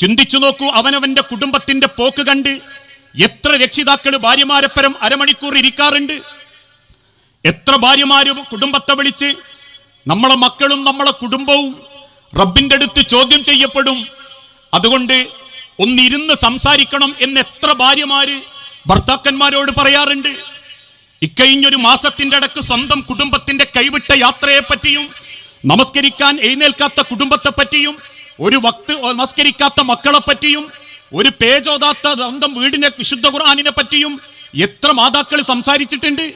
ചിന്തിച്ചു നോക്കൂ അവനവന്റെ കുടുംബത്തിന്റെ പോക്ക് കണ്ട് എത്ര രക്ഷിതാക്കൾ ഭാര്യമാരെപ്പരം അരമണിക്കൂർ ഇരിക്കാറുണ്ട്. എത്ര ഭാര്യമാരും കുടുംബത്തെ വിളിച്ച് നമ്മളെ മക്കളും നമ്മളെ കുടുംബവും റബ്ബിന്റെ അടുത്ത് ചോദ്യം ചെയ്യപ്പെടും. അതുകൊണ്ട് ഒന്നിരുന്ന് സംസാരിക്കണം എന്ന് എത്ര ഭാര്യമാര് ഭർത്താക്കന്മാരോട് പറയാറുണ്ട്. ഇക്കഴിഞ്ഞൊരു മാസത്തിന്റെ അടക്ക് സ്വന്തം കുടുംബത്തിന്റെ കൈവിട്ട യാത്രയെ പറ്റിയും നമസ്കരിക്കാൻ എഴുന്നേൽക്കാത്ത കുടുംബത്തെ പറ്റിയും ഒരു വക്ത് നമസ്കരിക്കാത്ത മക്കളെ പറ്റിയും ഒരു പേജോതാത്ത സ്വന്തം വീടിനെ വിശുദ്ധ ഖുർആാനിനെ പറ്റിയും എത്ര മാതാക്കൾ സംസാരിച്ചിട്ടുണ്ട്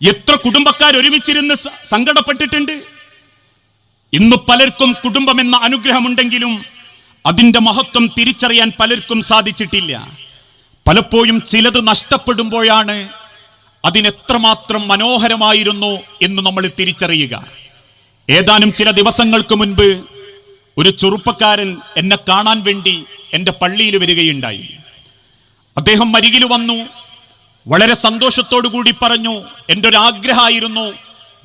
എത്ര കുടുംബക്കാർ ഒരുമിച്ചിരുന്ന് സങ്കടപ്പെട്ടിട്ടുണ്ട്. ഇന്ന് പലർക്കും കുടുംബം എന്ന അനുഗ്രഹമുണ്ടെങ്കിലും അതിന്റെ മഹത്വം തിരിച്ചറിയാൻ പലർക്കും സാധിച്ചിട്ടില്ല. പലപ്പോഴും ചിലത് നഷ്ടപ്പെടുമ്പോഴാണ് അതിനെത്രമാത്രം മനോഹരമായിരുന്നു എന്ന് നമ്മൾ തിരിച്ചറിയുക. ഏതാനും ചില ദിവസങ്ങൾക്ക് മുൻപ് ഒരു ചെറുപ്പക്കാരൻ എന്നെ കാണാൻ വേണ്ടി എന്റെ പള്ളിയിൽ വരികയുണ്ടായി. അദ്ദേഹം അരികിൽ വന്നു വളരെ സന്തോഷത്തോടു കൂടി പറഞ്ഞു എന്റെ ഒരു ആഗ്രഹമായിരുന്നു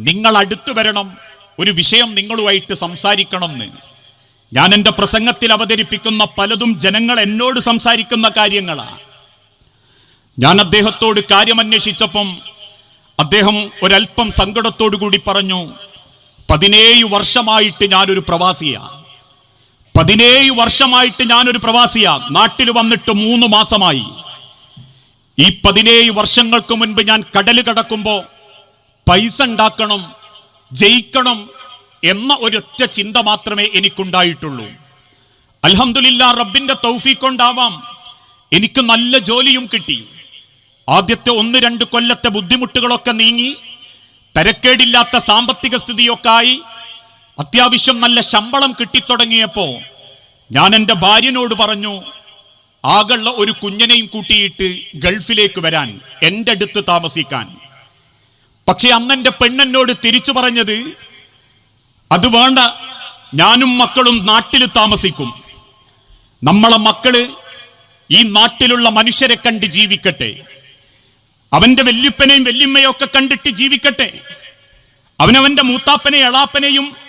നിങ്ങൾ അടുത്തു വരണം ഒരു വിഷയം നിങ്ങളുമായിട്ട് സംസാരിക്കണം എന്ന് ഞാൻ എന്റെ പ്രസംഗത്തിൽ അവതരിപ്പിക്കുന്ന പലതും ജനങ്ങൾ എന്നോട് സംസാരിക്കുന്ന കാര്യങ്ങളാണ് ഞാൻ അദ്ദേഹത്തോട് കാര്യമന്വേഷിച്ചപ്പം അദ്ദേഹം ഒരല്പം സങ്കടത്തോടു കൂടി പറഞ്ഞു പതിനേഴ് വർഷമായിട്ട് ഞാനൊരു പ്രവാസിയാ. പതിനേഴ് വർഷമായിട്ട് ഞാനൊരു പ്രവാസിയാ. നാട്ടിൽ വന്നിട്ട് മൂന്ന് മാസമായി. ഈ പതിനേഴ് വർഷങ്ങൾക്ക് മുൻപ് ഞാൻ കടൽ കടക്കുമ്പോ പൈസ ഉണ്ടാക്കണം ജയിക്കണം എന്ന ഒരൊറ്റ ചിന്ത മാത്രമേ എനിക്കുണ്ടായിട്ടുള്ളൂ. അലഹമില്ല റബ്ബിന്റെ തൗഫീഖ് കൊണ്ടാവാം എനിക്ക് നല്ല ജോലിയും കിട്ടി. ആദ്യത്തെ ഒന്ന് രണ്ട് കൊല്ലത്തെ ബുദ്ധിമുട്ടുകളൊക്കെ നീങ്ങി തരക്കേടില്ലാത്ത സാമ്പത്തിക സ്ഥിതിയൊക്കെ ആയി. അത്യാവശ്യം നല്ല ശമ്പളം കിട്ടിത്തുടങ്ങിയപ്പോ ഞാൻ എന്റെ ഭാര്യനോട് പറഞ്ഞു ആകെയുള്ള ഒരു കുഞ്ഞനെയും കൂട്ടിയിട്ട് ഗൾഫിലേക്ക് വരാൻ എന്റെ അടുത്ത് താമസിക്കാൻ. പക്ഷെ അന്ന് എന്റെ പെണ്ണെന്നോട് തിരിച്ചു പറഞ്ഞത് അത് വേണ്ട ഞാനും മക്കളും നാട്ടിൽ താമസിക്കും. നമ്മളെ മക്കൾ ഈ നാട്ടിലുള്ള മനുഷ്യരെ കണ്ട് ജീവിക്കട്ടെ. അവന്റെ വല്യപ്പനെയും വല്യമ്മയും ഒക്കെ കണ്ടിട്ട് ജീവിക്കട്ടെ. അവനവന്റെ മൂത്താപ്പനെയും എളാപ്പനെയും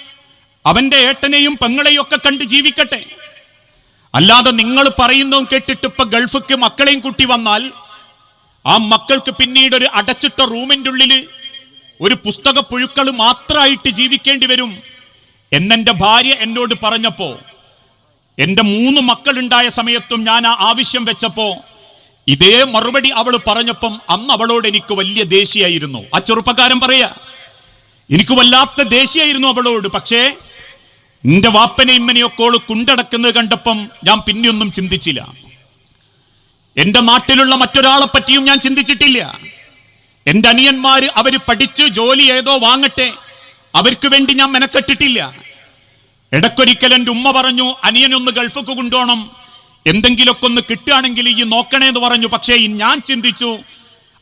അവന്റെ ഏട്ടനെയും പെങ്ങളെയും ഒക്കെ കണ്ട് ജീവിക്കട്ടെ. അല്ലാതെ നിങ്ങൾ പറയുന്നതും കേട്ടിട്ട് ഇപ്പൊ ഗൾഫിക്ക് മക്കളെയും കുട്ടി വന്നാൽ ആ മക്കൾക്ക് പിന്നീട് ഒരു അടച്ചിട്ട റൂമിന്റെ ഉള്ളിൽ ഒരു പുസ്തക പുഴുക്കൾ മാത്രമായിട്ട് ജീവിക്കേണ്ടി വരും എന്നെന്റെ ഭാര്യ എന്നോട് പറഞ്ഞപ്പോൾ എന്റെ മൂന്ന് മക്കളുണ്ടായ സമയത്തും ഞാൻ ആ ആവശ്യം വെച്ചപ്പോൾ ഇതേ മറുപടി അവൾ പറഞ്ഞപ്പം അന്ന് അവളോട് എനിക്ക് വലിയ ദേഷ്യമായിരുന്നു ആ ചെറുപ്പക്കാരൻ പറയാ എനിക്ക് വല്ലാത്ത ദേഷ്യമായിരുന്നു അവളോട് പക്ഷേ നിന്റെ വാപ്പനെ ഇമ്മനെയൊക്കെ ഓൾ കുണ്ടടക്കുന്നത് കണ്ടപ്പം ഞാൻ പിന്നെയൊന്നും ചിന്തിച്ചില്ല. എന്റെ നാട്ടിലുള്ള മറ്റൊരാളെ പറ്റിയും ഞാൻ ചിന്തിച്ചിട്ടില്ല. എന്റെ അനിയന്മാര് അവർ പഠിച്ചു ജോലി ഏതോ വാങ്ങട്ടെ അവർക്ക് വേണ്ടി ഞാൻ മെനക്കെട്ടിട്ടില്ല. ഇടക്കൊരിക്കൽ എന്റെ ഉമ്മ പറഞ്ഞു അനിയനൊന്ന് ഗൾഫക്ക് കൊണ്ടുപോകണം എന്തെങ്കിലുമൊക്കെ ഒന്ന് കിട്ടുകയാണെങ്കിൽ ഈ നോക്കണേ എന്ന് പറഞ്ഞു. പക്ഷേ ഞാൻ ചിന്തിച്ചു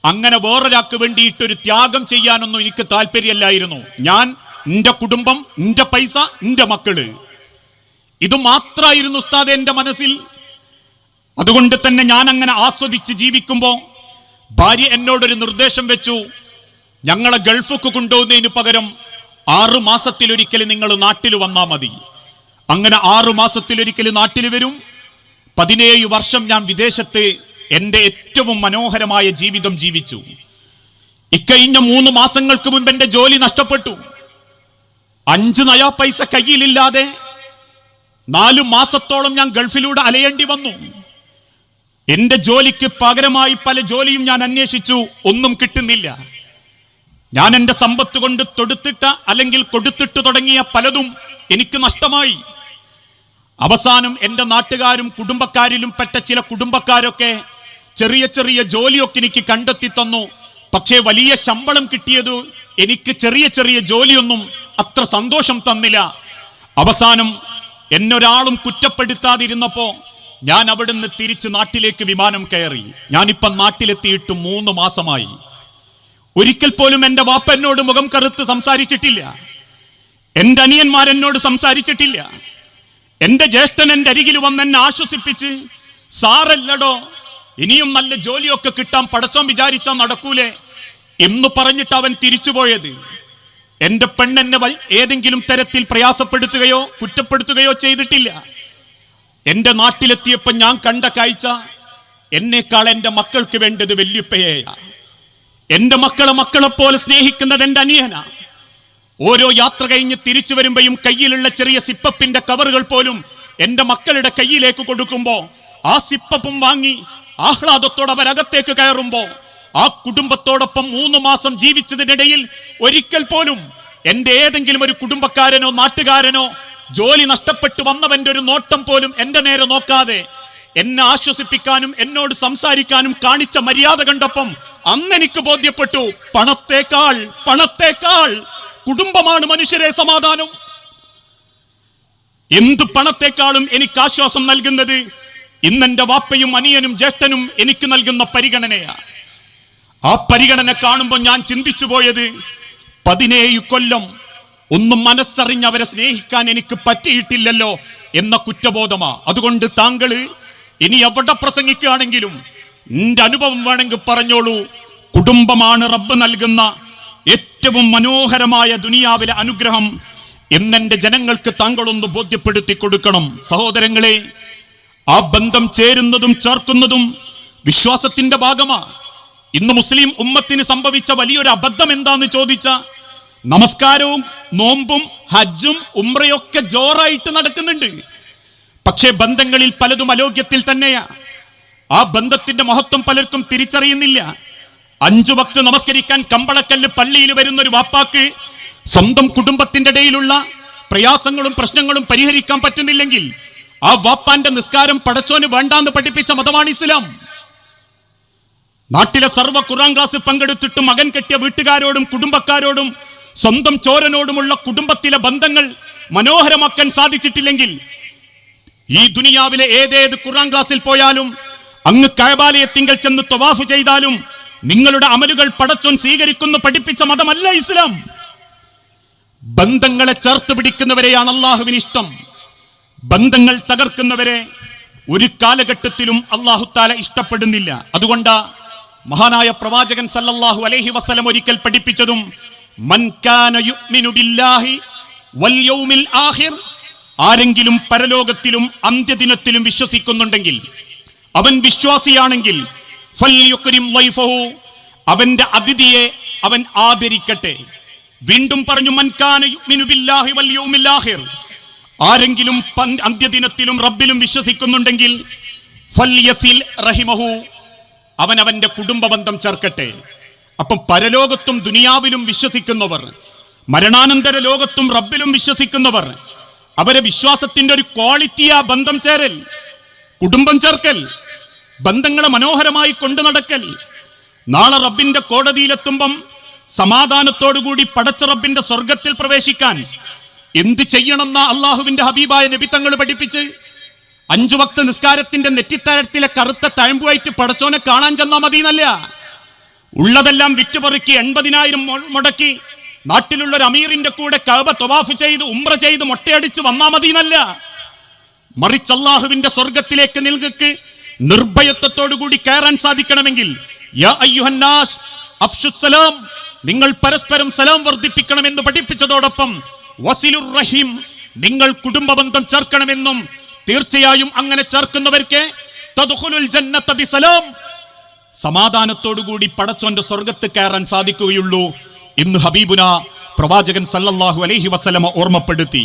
അങ്ങനെ വേറൊരാൾക്ക് വേണ്ടിയിട്ടൊരു ത്യാഗം ചെയ്യാനൊന്നും എനിക്ക് താല്പര്യമല്ലായിരുന്നു. ഞാൻ എന്റെ കുടുംബം എന്റെ പൈസ എന്റെ മക്കൾ. ഇത് മാത്രമായിരുന്നു ഉസ്താദ് എന്റെ മനസ്സിൽ. അതുകൊണ്ട് തന്നെ ഞാൻ അങ്ങനെ ആസ്വദിച്ച് ജീവിക്കുമ്പോ ഭാര്യ എന്നോടൊരു നിർദ്ദേശം വെച്ചു. ഞങ്ങളെ ഗൾഫുക്ക് കൊണ്ടുപോകുന്നതിന് പകരം ആറു മാസത്തിലൊരിക്കൽ നിങ്ങൾ നാട്ടിൽ വന്നാൽ മതി. അങ്ങനെ ആറു മാസത്തിലൊരിക്കൽ നാട്ടിൽ വരും. പതിനേഴ് വർഷം ഞാൻ വിദേശത്ത് എന്റെ ഏറ്റവും മനോഹരമായ ജീവിതം ജീവിച്ചു. ഇക്കഴിഞ്ഞ മൂന്ന് മാസങ്ങൾക്ക് മുൻപ് എന്റെ ജോലി നഷ്ടപ്പെട്ടു. അഞ്ച് നയാ പൈസ കയ്യിലില്ലാതെ നാലു മാസത്തോളം ഞാൻ ഗൾഫിലൂടെ അലയേണ്ടി വന്നു. എന്റെ ജോലിക്ക് പകരമായി പല ജോലിയും ഞാൻ അന്വേഷിച്ചു ഒന്നും കിട്ടുന്നില്ല. ഞാൻ എന്റെ സമ്പത്ത് കൊണ്ട് തൊടുത്തിട്ട അല്ലെങ്കിൽ കൊടുത്തിട്ട് തുടങ്ങിയ പലതും എനിക്ക് നഷ്ടമായി. അവസാനം എന്റെ നാട്ടുകാരും കുടുംബക്കാരിലും പെട്ട ചില കുടുംബക്കാരൊക്കെ ചെറിയ ചെറിയ ജോലിയൊക്കെ എനിക്ക് കണ്ടെത്തി തന്നു. പക്ഷേ വലിയ ശമ്പളം കിട്ടിയത് എനിക്ക് ചെറിയ ചെറിയ ജോലിയൊന്നും അത്ര സന്തോഷം തന്നില്ല. അവസാനം എന്നൊരാളും കുറ്റപ്പെടുത്താതിരുന്നപ്പോ ഞാൻ അവിടുന്ന് തിരിച്ച് നാട്ടിലേക്ക് വിമാനം കയറി. ഞാനിപ്പം നാട്ടിലെത്തിയിട്ട് മൂന്ന് മാസമായി. ഒരിക്കൽ പോലും എന്റെ വാപ്പ എന്നോട് മുഖം കറുത്ത് സംസാരിച്ചിട്ടില്ല. എന്റെ അനിയന്മാരെന്നോട് സംസാരിച്ചിട്ടില്ല. എന്റെ ജ്യേഷ്ഠൻ എന്റെ അരികിൽ വന്ന് എന്നെ ആശ്വസിപ്പിച്ച് സാറല്ലടോ ഇനിയും നല്ല ജോലിയൊക്കെ കിട്ടാൻ പടച്ചോം വിചാരിച്ചാൽ നടക്കൂലേ? എന്ന് പറഞ്ഞിട്ട് അവൻ തിരിച്ചുപോയത്. എന്റെ പെണ്ണെന്നെ ഏതെങ്കിലും തരത്തിൽ പ്രയാസപ്പെടുത്തുകയോ കുറ്റപ്പെടുത്തുകയോ ചെയ്തിട്ടില്ല. എന്റെ നാട്ടിലെത്തിയപ്പോൾ ഞാൻ കണ്ട കാഴ്ച എന്നേക്കാൾ എന്റെ മക്കൾക്ക് വേണ്ടത് വല്യുപ്പയെയാ. എന്റെ മക്കളെ മക്കളെ പോലെ സ്നേഹിക്കുന്നത് എന്റെ അനിയനാ. ഓരോ യാത്ര കഴിഞ്ഞ് തിരിച്ചു വരുമ്പോഴും കയ്യിലുള്ള ചെറിയ സിപ്പപ്പിന്റെ കവറുകൾ പോലും എന്റെ മക്കളുടെ കയ്യിലേക്ക് കൊടുക്കുമ്പോൾ ആ സിപ്പപ്പും വാങ്ങി ആഹ്ലാദത്തോടെ അവരകത്തേക്ക് കയറുമ്പോ ആ കുടുംബത്തോടൊപ്പം മൂന്ന് മാസം ജീവിച്ചതിനിടയിൽ ഒരിക്കൽ പോലും എന്റെ ഏതെങ്കിലും ഒരു കുടുംബക്കാരനോ നാട്ടുകാരനോ ജോലി നഷ്ടപ്പെട്ടു വന്നവന്റെ ഒരു നോട്ടം പോലും എന്റെ നേരെ നോക്കാതെ എന്നെ ആശ്വസിപ്പിക്കാനും എന്നോട് സംസാരിക്കാനും കാണിച്ച മര്യാദ കണ്ടപ്പം അന്ന് എനിക്ക് ബോധ്യപ്പെട്ടു പണത്തേക്കാൾ പണത്തേക്കാൾ കുടുംബമാണ് മനുഷ്യരെ സമാധാനം. എന്ത് പണത്തെക്കാളും എനിക്ക് ആശ്വാസം നൽകുന്നത്? ഇന്നെന്റെ വാപ്പയും അനിയനും ജ്യേഷ്ഠനും എനിക്ക് നൽകുന്ന പരിഗണനയാ. ആ പരിഗണന കാണുമ്പോൾ ഞാൻ ചിന്തിച്ചു പോയത് പതിനേഴ് കൊല്ലം ഒന്നും മനസ്സറിഞ്ഞ് അവരെ സ്നേഹിക്കാൻ എനിക്ക് പറ്റിയിട്ടില്ലല്ലോ എന്ന കുറ്റബോധമാ. അതുകൊണ്ട് താങ്കൾ ഇനി എവിടെ പ്രസംഗിക്കുകയാണെങ്കിലും എന്റെ അനുഭവം വേണമെങ്കിൽ പറഞ്ഞോളൂ. കുടുംബമാണ് റബ്ബ് നൽകുന്ന ഏറ്റവും മനോഹരമായ ദുനിയാവിലെ അനുഗ്രഹം എന്നെന്റെ ജനങ്ങൾക്ക് താങ്കളൊന്ന് ബോധ്യപ്പെടുത്തി കൊടുക്കണം. സഹോദരങ്ങളെ ആ ബന്ധം ചേരുന്നതും ചേർക്കുന്നതും വിശ്വാസത്തിന്റെ ഭാഗമാ. ഇന്ന് മുസ്ലിം ഉമ്മത്തിന് സംഭവിച്ച വലിയൊരു അബദ്ധം എന്താന്ന് ചോദിച്ച നമസ്കാരവും നോമ്പും ഹജ്ജും ഉമ്രയൊക്കെ ജോറായിട്ട് നടക്കുന്നുണ്ട്. പക്ഷേ ബന്ധങ്ങളിൽ പലതും അലോഗ്യത്തിൽ തന്നെയാ. ആ ബന്ധത്തിന്റെ മഹത്വം പലർക്കും തിരിച്ചറിയുന്നില്ല. അഞ്ചു വക്ത് നമസ്കരിക്കാൻ കമ്പളക്കല്ല് പള്ളിയിൽ വരുന്ന ഒരു വാപ്പാക്ക് സ്വന്തം കുടുംബത്തിന്റെ ഇടയിലുള്ള പ്രയാസങ്ങളും പ്രശ്നങ്ങളും പരിഹരിക്കാൻ പറ്റുന്നില്ലെങ്കിൽ ആ വാപ്പാന്റെ നിസ്കാരം പടച്ചോന് വേണ്ടാന്ന് പഠിപ്പിച്ച മതമാണ് ഇസ്ലാം. നാട്ടിലെ സർവ ഖുറാൻ ക്ലാസ് പങ്കെടുത്തിട്ട് മകൻ കെട്ടിയ വീട്ടുകാരോടും കുടുംബക്കാരോടും സ്വന്തം ചോരനോടുമുള്ള കുടുംബത്തിലെ ബന്ധങ്ങൾ മനോഹരമാക്കാൻ സാധിച്ചിട്ടില്ലെങ്കിൽ ഈ ദുനിയാവിലെ ഏതേത് ഖുറാൻ ക്ലാസ്സിൽ പോയാലും അങ്ങ് കഴബാലയത്തിങ്കൽ ചെന്ന് തൊവാഫ് ചെയ്താലും നിങ്ങളുടെ അമലുകൾ പടച്ചോൻ സ്വീകരിക്കുന്നു പഠിപ്പിച്ച മതമല്ല ഇസ്ലാം. ബന്ധങ്ങളെ ചേർത്ത് പിടിക്കുന്നവരെയാണ് അള്ളാഹുവിന് ഇഷ്ടം. ബന്ധങ്ങൾ തകർക്കുന്നവരെ ഒരു കാലഘട്ടത്തിലും അള്ളാഹുത്താല ഇഷ്ടപ്പെടുന്നില്ല. അതുകൊണ്ട് മഹാനായ പ്രവാചകൻ സല്ലല്ലാഹു അലൈഹി വസല്ലം ഒരിക്കൽ പഠിപ്പിച്ചതും ബില്ലാഹി വൽ യൗമിൽ ആരെങ്കിലും പരലോകത്തിലും അന്ത്യദിനത്തിലും വിശ്വസിക്കുന്നുണ്ടെങ്കിൽ അവൻ വിശ്വാസിയാണെങ്കിൽ അവന്റെ അതിഥിയെ അവൻ ആദരിക്കട്ടെ. വീണ്ടും പറഞ്ഞു ആരെങ്കിലും അന്ത്യദിനത്തിലും റബ്ബിലും വിശ്വസിക്കുന്നുണ്ടെങ്കിൽ റഹിമഹു അവൻ അവന്റെ കുടുംബബന്ധം ചേർക്കട്ടെ. അപ്പം പരലോകത്തും ദുനിയാവിലും വിശ്വസിക്കുന്നവർ മരണാനന്തര ലോകത്തും റബ്ബിലും വിശ്വസിക്കുന്നവർ അവരെ വിശ്വാസത്തിന്റെ ഒരു ക്വാളിറ്റിയാ ബന്ധം ചേരൽ കുടുംബം ചേർക്കൽ ബന്ധങ്ങളെ മനോഹരമായി കൊണ്ടു നടക്കൽ. നാളെ റബ്ബിന്റെ കോടതിയിലെത്തുമ്പം സമാധാനത്തോടുകൂടി പടച്ച റബ്ബിന്റെ സ്വർഗത്തിൽ പ്രവേശിക്കാൻ എന്ത് ചെയ്യണമെന്ന അള്ളാഹുവിന്റെ ഹബീബായ നബിത്തങ്ങൾ പഠിപ്പിച്ച് അഞ്ചു വക്ത നിസ്കാരത്തിന്റെ നെറ്റിത്തരത്തിലെ കറുത്ത തഴമ്പുമായിട്ട് പടച്ചോനെ കാണാൻ ചെന്നാ മതി എന്നല്ല ഉള്ളതെല്ലാം വിറ്റുപറുക്കി എൺപതിനായിരം മുടക്കി നാട്ടിലുള്ള ഒരു അമീറിന്റെ കൂടെ കഅബ തൊവാഫ് ചെയ്ത് ഉമ്ര ചെയ്ത് മൊട്ടയടിച്ച് വന്നാ മതി എന്നല്ല മറിച്ച് അള്ളാഹുവിന്റെ സ്വർഗത്തിലേക്ക് നിൽക്ക് നിർഭയത്വത്തോടുകൂടി കയറാൻ സാധിക്കണമെങ്കിൽ നിങ്ങൾ പരസ്പരം സലാം വർദ്ധിപ്പിക്കണമെന്ന് പഠിപ്പിച്ചതോടൊപ്പം വസിലുർ റഹീം നിങ്ങൾ കുടുംബ ബന്ധം ചേർക്കണമെന്നും തീർച്ചയായും അങ്ങനെ ചേർക്കുന്നവർക്ക് സമാധാനത്തോടുകൂടി പടച്ചോന്റെ സ്വർഗത്ത് കയറാൻ സാധിക്കുകയുള്ളൂ ഇന്ന് ഹബീബുന പ്രവാചകൻ സല്ലല്ലാഹു അലൈഹി വസല്ലമ ഓർമ്മപ്പെടുത്തി.